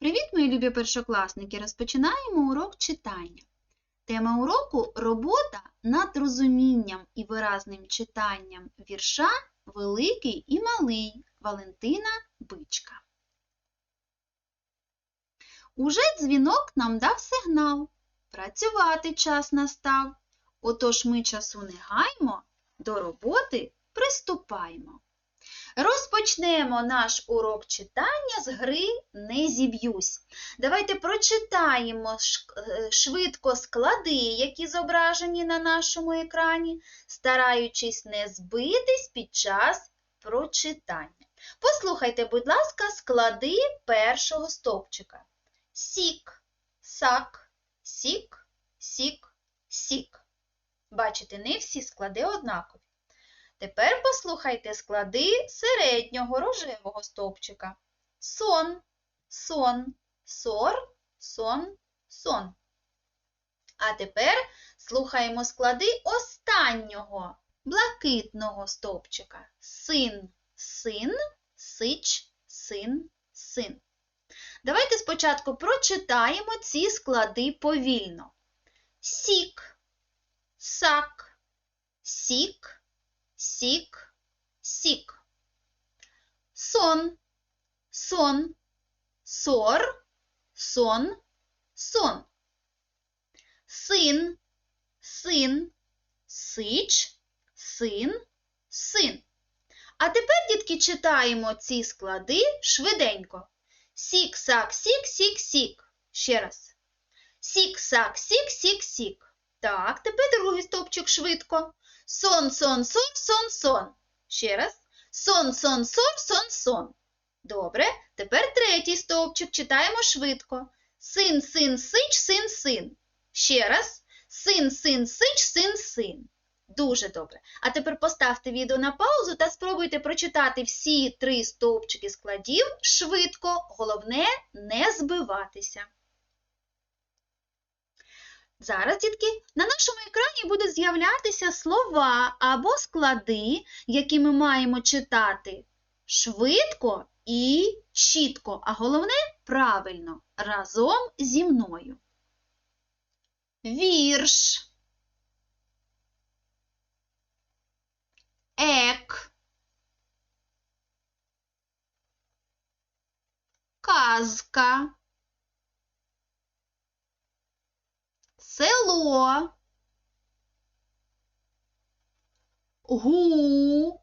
Привіт, мої любі першокласники! Розпочинаємо урок читання. Тема уроку робота над розумінням і виразним читанням вірша Великий і малий Валентина Бичка. Уже дзвінок нам дав сигнал. Працювати час настав. Отож ми часу не гаймо, до роботи приступаємо. Розпочнемо наш урок читання з гри Не зіб'юсь. Давайте прочитаємо е, швидко склади, які зображені на нашому екрані, стараючись не збитись під час прочитання. Послухайте, будь ласка, склади першого стовпчика. Сік, сак, сік, сік, сік. Бачите, не всі склади однакові. Тепер послухайте склади середнього рожевого стовпчика. Сон, сон, сор, сон, сон. А тепер слухаємо склади останнього блакитного стовпчика. Син, син, сич, син, син. Давайте спочатку прочитаємо ці склади повільно. Сік, сак, сік, сік, сік. Сон, сон, сор, сон, сон. Син, син, сич, син, син. А тепер, дітки, читаємо ці склади швиденько. Сік, сак, сік, сік, сік. Ще раз. Сік, сак, сік, сік, сік. Так, тепер другий стовпчик швидко. Сон, сон, сон, сон, сон. Ще раз. Сон, сон, сон, сон, сон. Добре. Тепер третій стовпчик читаємо швидко. Син, син, сич, син, син. Ще раз. Син, син, сич, син, син. Дуже добре. А тепер поставте відео на паузу та спробуйте прочитати всі три стовпчики складів швидко. Головне не збиватися. Зараз, дітки, на нашому екрані будуть з'являтися слова або склади, які ми маємо читати швидко і чітко, а головне правильно, разом зі мною. Вірш. Ек. Казка. Село, гу,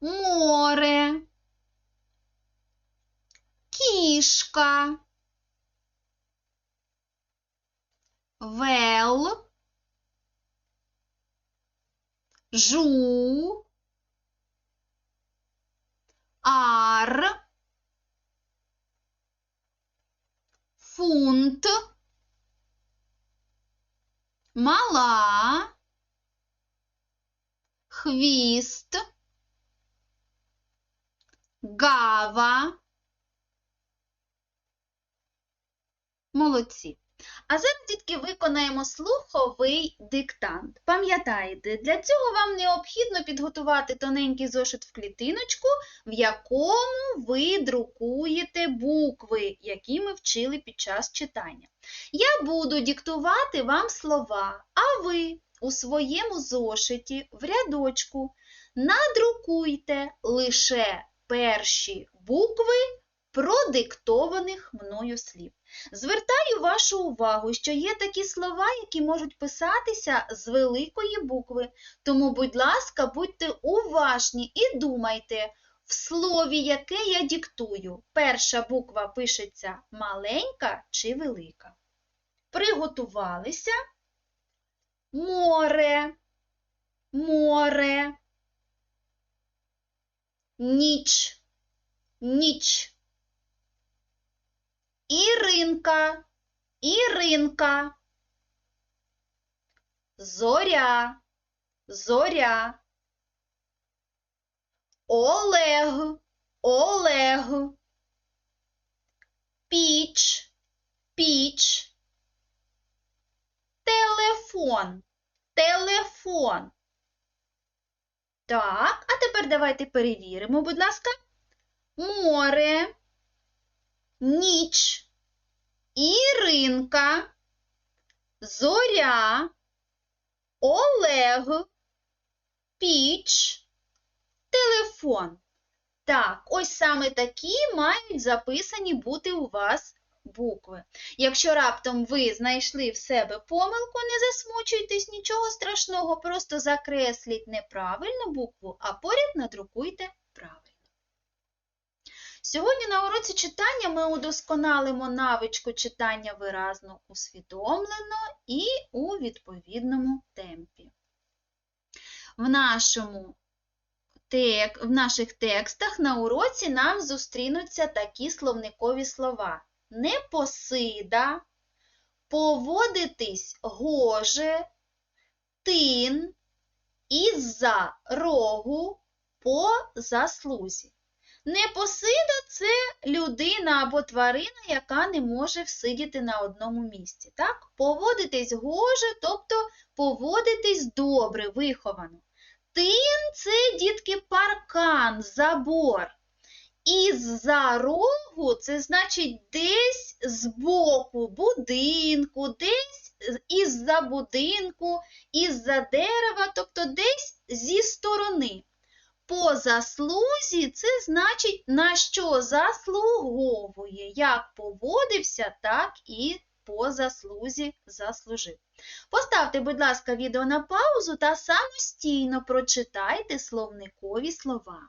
море, кішка, вел, жу, ар, фунт, мала, хвіст, гава. Молодці. А зараз, дітки, виконаємо слуховий диктант. Пам'ятаєте, для цього вам необхідно підготувати тоненький зошит в клітиночку, в якому ви друкуєте букви, які ми вчили під час читання. Я буду диктувати вам слова, а ви у своєму зошиті в рядочку надрукуйте лише перші букви продиктованих мною слів. Звертаю вашу увагу, що є такі слова, які можуть писатися з великої букви. Тому, будь ласка, будьте уважні і думайте, в слові, яке я диктую, перша буква пишеться маленька чи велика. Приготувалися. Море, море, ніч, ніч. Іринка, Іринка. Зоря, зоря. Олег, Олег. Піч, піч. Телефон, телефон. Так, а тепер давайте перевіримо, будь ласка. Море, ніч, Іринка, зоря, Олег, піч, телефон. Так, ось саме такі мають записані бути у вас букви. Якщо раптом ви знайшли в себе помилку, не засмучуйтесь, нічого страшного, просто закресліть неправильну букву, а поряд надрукуйте. Сьогодні на уроці читання ми удосконалимо навичку читання виразно усвідомлено і у відповідному темпі. В, нашому, в наших текстах на уроці нам зустрінуться такі словникові слова: непосида, поводитись гоже, тин, із-за рогу, по заслузі. Непосида це людина або тварина, яка не може всидіти на одному місці. Так? Поводитись гоже, тобто поводитись добре, виховано. Тин це, дітки, паркан, забор. Із-за рогу це значить десь збоку будинку, десь із-за будинку, із-за дерева, тобто десь зі сторони. По заслузі це значить, на що заслуговує, як поводився, так і по заслузі заслужив. Поставте, будь ласка, відео на паузу та самостійно прочитайте словникові слова.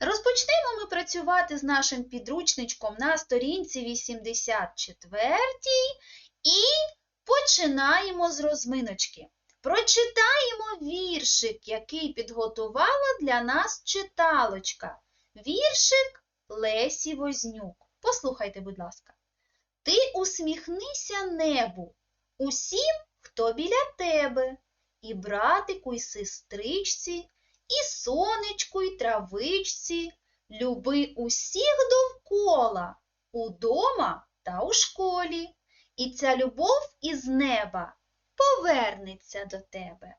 Розпочнемо ми працювати з нашим підручничком на сторінці 84 і починаємо з розминочки. Прочитаємо віршик, який підготувала для нас читалочка. Віршик Лесі Вознюк. Послухайте, будь ласка. Ти усміхнися небу, усім, хто біля тебе, і братику, і сестричці, і сонечку, і травичці. Люби усіх довкола, удома та у школі. І ця любов із неба повернеться до тебе.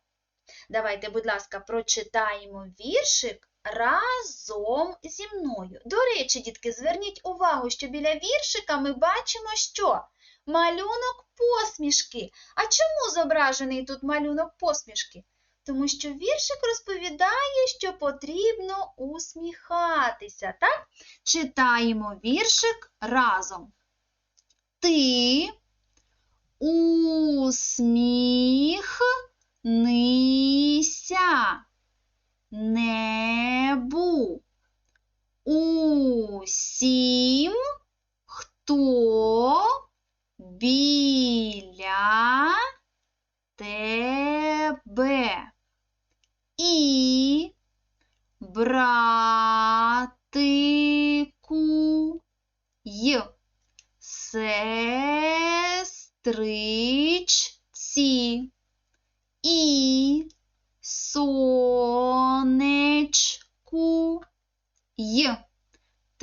Давайте, будь ласка, прочитаємо віршик разом зі мною. До речі, дітки, зверніть увагу, що біля віршика ми бачимо, що малюнок посмішки. А чому зображений тут малюнок посмішки? Тому що віршик розповідає, що потрібно усміхатися. Так? Читаємо віршик разом. Ти усміхнися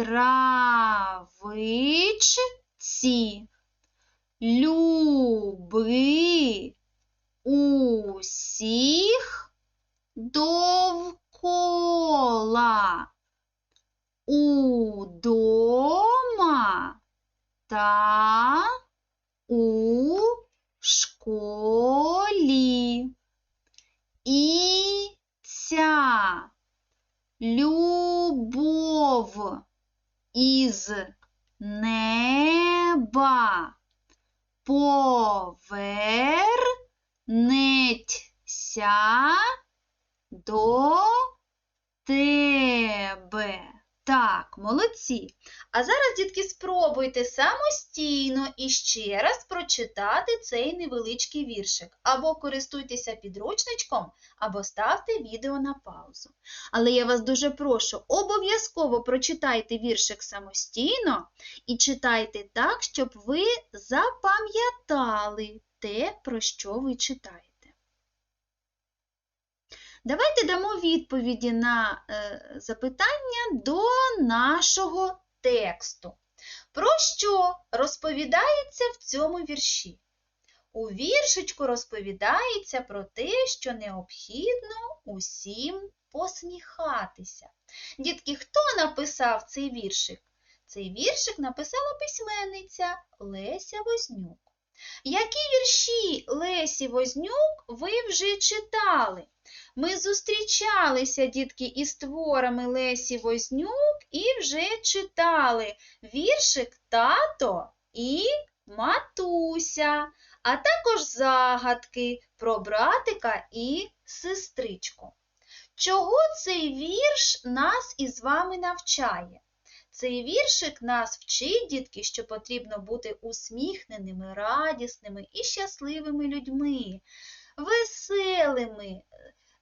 травичці люби усіх довкола. Удома та із неба повернеться до тебе. Так, молодці. А зараз, дітки, спробуйте самостійно і ще раз прочитати цей невеличкий віршик. Або користуйтеся підручничком, або ставте відео на паузу. Але я вас дуже прошу, обов'язково прочитайте віршик самостійно і читайте так, щоб ви запам'ятали те, про що ви читаєте. Давайте дамо відповіді на е, запитання до нашого тексту. Про що розповідається в цьому вірші? У віршичку розповідається про те, що необхідно усім посміхатися. Дітки, хто написав цей віршик? Цей віршик написала письменниця Леся Вознюк. Які вірші Лесі Вознюк ви вже читали? Ми зустрічалися, дітки, із творами Лесі Вознюк і вже читали віршик Тато і Матуся, а також загадки про братика і сестричку. Чого цей вірш нас із вами навчає? Цей віршик нас вчить, дітки, що потрібно бути усміхненими, радісними і щасливими людьми, веселими,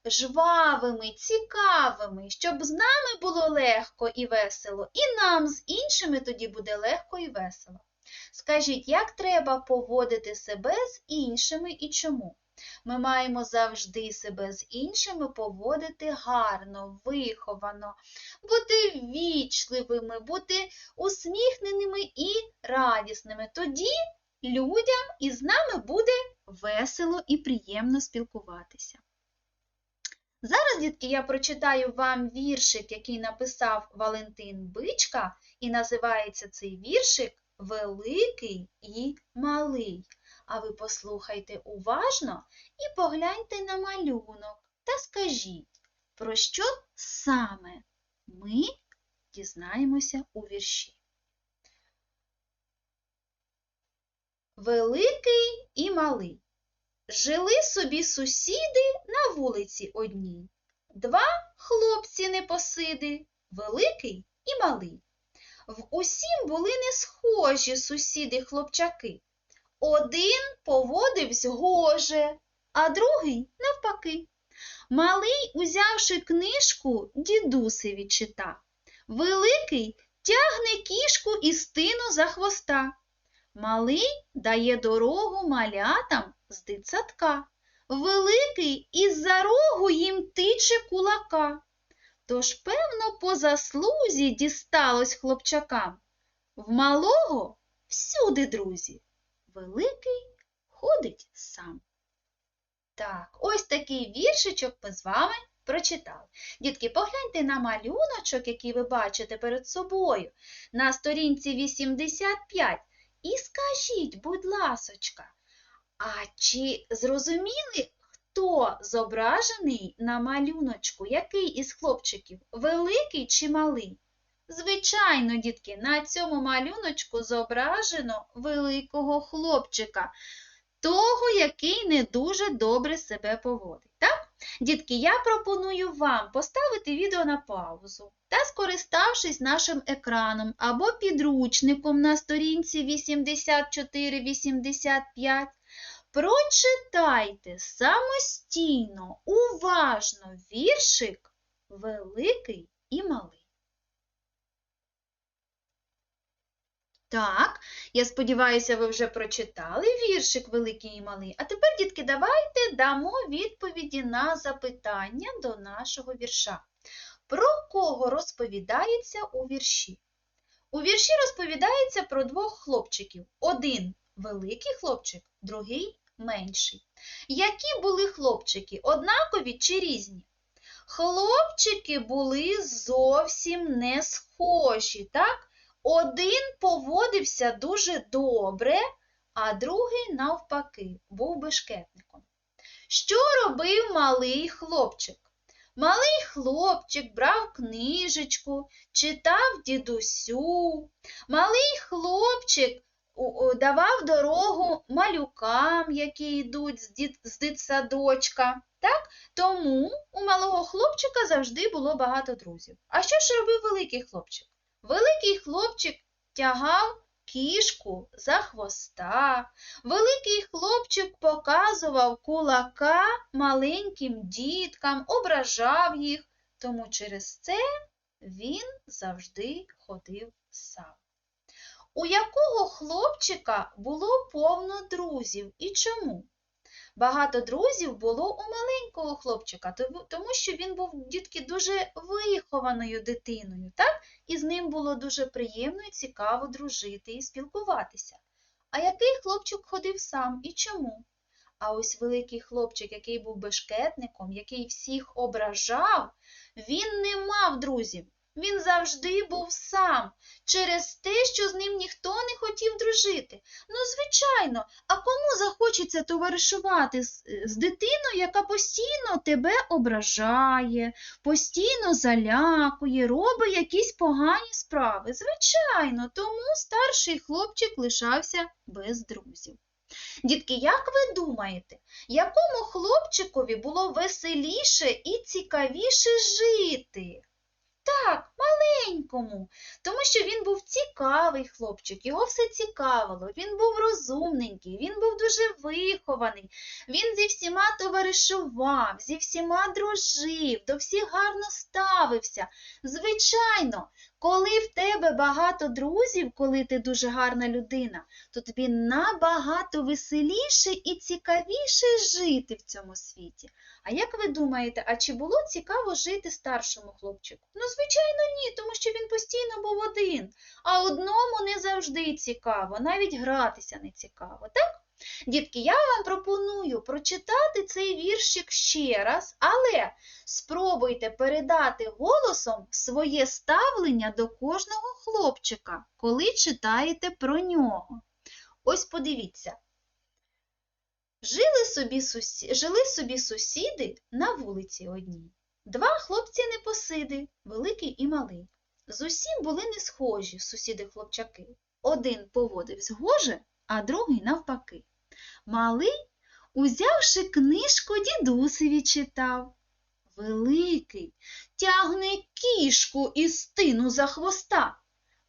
жвавими, цікавими, щоб з нами було легко і весело, і нам з іншими тоді буде легко і весело. Скажіть, як треба поводити себе з іншими і чому? Ми маємо завжди себе з іншими поводити гарно, виховано, бути вічливими, бути усміхненими і радісними. Тоді людям із нами буде весело і приємно спілкуватися. Зараз, дітки, я прочитаю вам віршик, який написав Валентин Бичка, і називається цей віршик Великий і малий. А ви послухайте уважно і погляньте на малюнок та скажіть, про що саме ми дізнаємося у вірші. Великий і малий. Жили собі сусіди на вулиці одній. Два хлопці непосиди, великий і малий. В усім були не схожі сусіди-хлопчаки. Один поводився гоже, а другий навпаки. Малий, узявши книжку, дідусеві чита. Великий тягне кішку і стину за хвоста. Малий дає дорогу малятам з дитсадка. Великий із-за рогу їм тиче кулака. Тож, певно, по заслузі дісталось хлопчакам. В малого всюди друзі. Великий ходить сам. Так, ось такий віршичок ми з вами прочитали. Дітки, погляньте на малюночок, який ви бачите перед собою, на сторінці 85. І скажіть, будь ласочка, а чи зрозуміли, хто зображений на малюночку? Який із хлопчиків? Великий чи малий? Звичайно, дітки, на цьому малюночку зображено великого хлопчика, того, який не дуже добре себе поводить. Так? Дітки, я пропоную вам поставити відео на паузу та, скориставшись нашим екраном або підручником на сторінці 84-85, прочитайте самостійно, уважно віршик великий і малий. Так, я сподіваюся, ви вже прочитали віршик великий і малий. А тепер, дітки, давайте дамо відповіді на запитання до нашого вірша. Про кого розповідається у вірші? У вірші розповідається про двох хлопчиків. Один великий хлопчик, другий менший. Які були хлопчики? Однакові чи різні? Хлопчики були зовсім не схожі, так? Один поводився дуже добре, а другий, навпаки, був бешкетником. Що робив малий хлопчик? Малий хлопчик брав книжечку, читав дідусю. Малий хлопчик давав дорогу малюкам, які йдуть з, дит, з дитсадочка. Так? Тому у малого хлопчика завжди було багато друзів. А що ж робив великий хлопчик? Великий хлопчик тягав кішку за хвоста. Великий хлопчик показував кулака маленьким діткам, ображав їх, тому через це він завжди ходив сам. У якого хлопчика було повно друзів і чому? Багато друзів було у маленького хлопчика, тому що він був дітки дуже вихованою дитиною, так? і з ним було дуже приємно і цікаво дружити і спілкуватися. А який хлопчик ходив сам і чому? А ось великий хлопчик, який був бешкетником, який всіх ображав, він не мав друзів. Він завжди був сам через те, що з ним ніхто не хотів дружити. Ну, звичайно, кому захочеться товаришувати з, з дитиною, яка постійно тебе ображає, постійно залякує, робить якісь погані справи? Звичайно, тому старший хлопчик лишався без друзів. Дітки, як ви думаєте, якому хлопчикові було веселіше і цікавіше жити? Так, маленькому, тому що він був цікавий хлопчик, його все цікавило, він був розумненький, він був дуже вихований, він зі всіма товаришував, зі всіма дружив, до всіх гарно ставився. Звичайно, коли в тебе багато друзів, коли ти дуже гарна людина, то тобі набагато веселіше і цікавіше жити в цьому світі. А як ви думаєте, а чи було цікаво жити старшому хлопчику? Ну, звичайно, ні, тому що він постійно був один, а одному не завжди цікаво, навіть гратися не цікаво, так? Дітки, я вам пропоную прочитати цей віршик ще раз, але спробуйте передати голосом своє ставлення до кожного хлопчика, коли читаєте про нього. Ось подивіться. Жили собі, сусі... Жили собі сусіди на вулиці одній. Два хлопці-непосиди, великий і малий. З усім були не схожі сусіди-хлопчаки. Один поводив згоже, а другий навпаки. Малий, узявши книжку, дідусеві читав. Великий тягне кішку і стину за хвоста.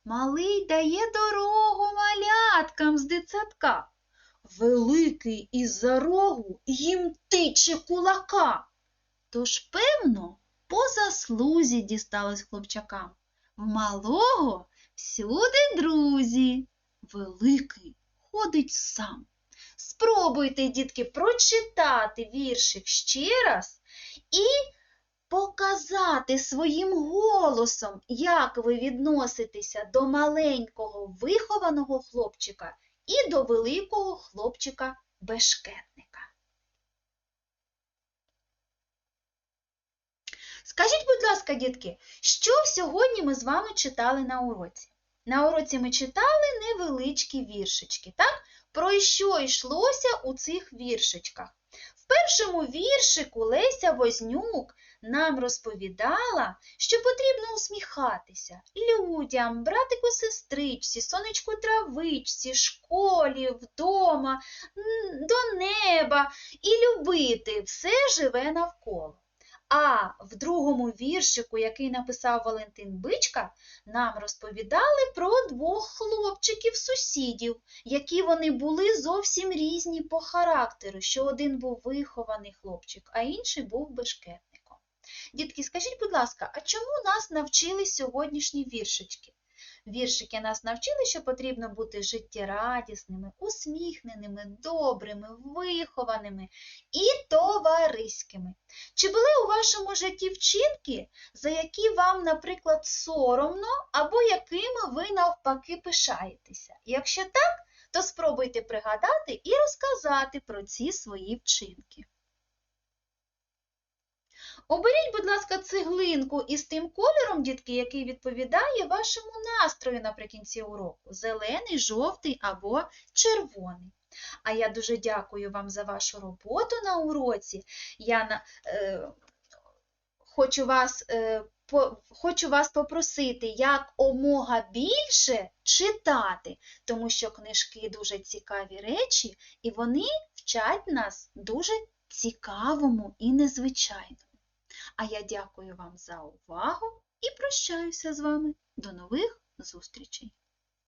Малий дає дорогу маляткам з дитсадка. Великий із-за рогу їм тиче кулака. Тож, певно, по заслузі дісталось хлопчакам. В малого всюди друзі. Великий ходить сам. Спробуйте, дітки, прочитати віршик ще раз і показати своїм голосом, як ви відноситеся до маленького вихованого хлопчика і до великого хлопчика-бешкетника. Скажіть, будь ласка, дітки, що сьогодні ми з вами читали на уроці? На уроці ми читали невеличкі віршички, так? Про що йшлося у цих віршичках? В першому віршику Леся Вознюк нам розповідала, що потрібно усміхатися людям, братику сестричці, сонечку травичці, школі, вдома, до неба і любити все живе навколо. А в другому віршику, який написав Валентин Бичка, нам розповідали про двох хлопчиків-сусідів, які вони були зовсім різні по характеру, що один був вихований хлопчик, а інший був бешкетником. Дітки, скажіть, будь ласка, а чому нас навчили сьогоднішні віршички? Віршики нас навчили, що потрібно бути життєрадісними, усміхненими, добрими, вихованими і товариськими. Чи були у вашому житті вчинки, за які вам, наприклад, соромно або якими ви навпаки пишаєтеся? Якщо так, то спробуйте пригадати і розказати про ці свої вчинки. Оберіть, будь ласка, цеглинку із тим кольором, дітки, який відповідає вашому настрою наприкінці уроку зелений, жовтий або червоний. А я дуже дякую вам за вашу роботу на уроці. Я е, хочу вас е, хочу вас попросити як омога більше читати, тому що книжки дуже цікаві речі, і вони вчать нас дуже цікавому і незвичайному. А я дякую вам за увагу і прощаюся з вами. До нових зустрічей!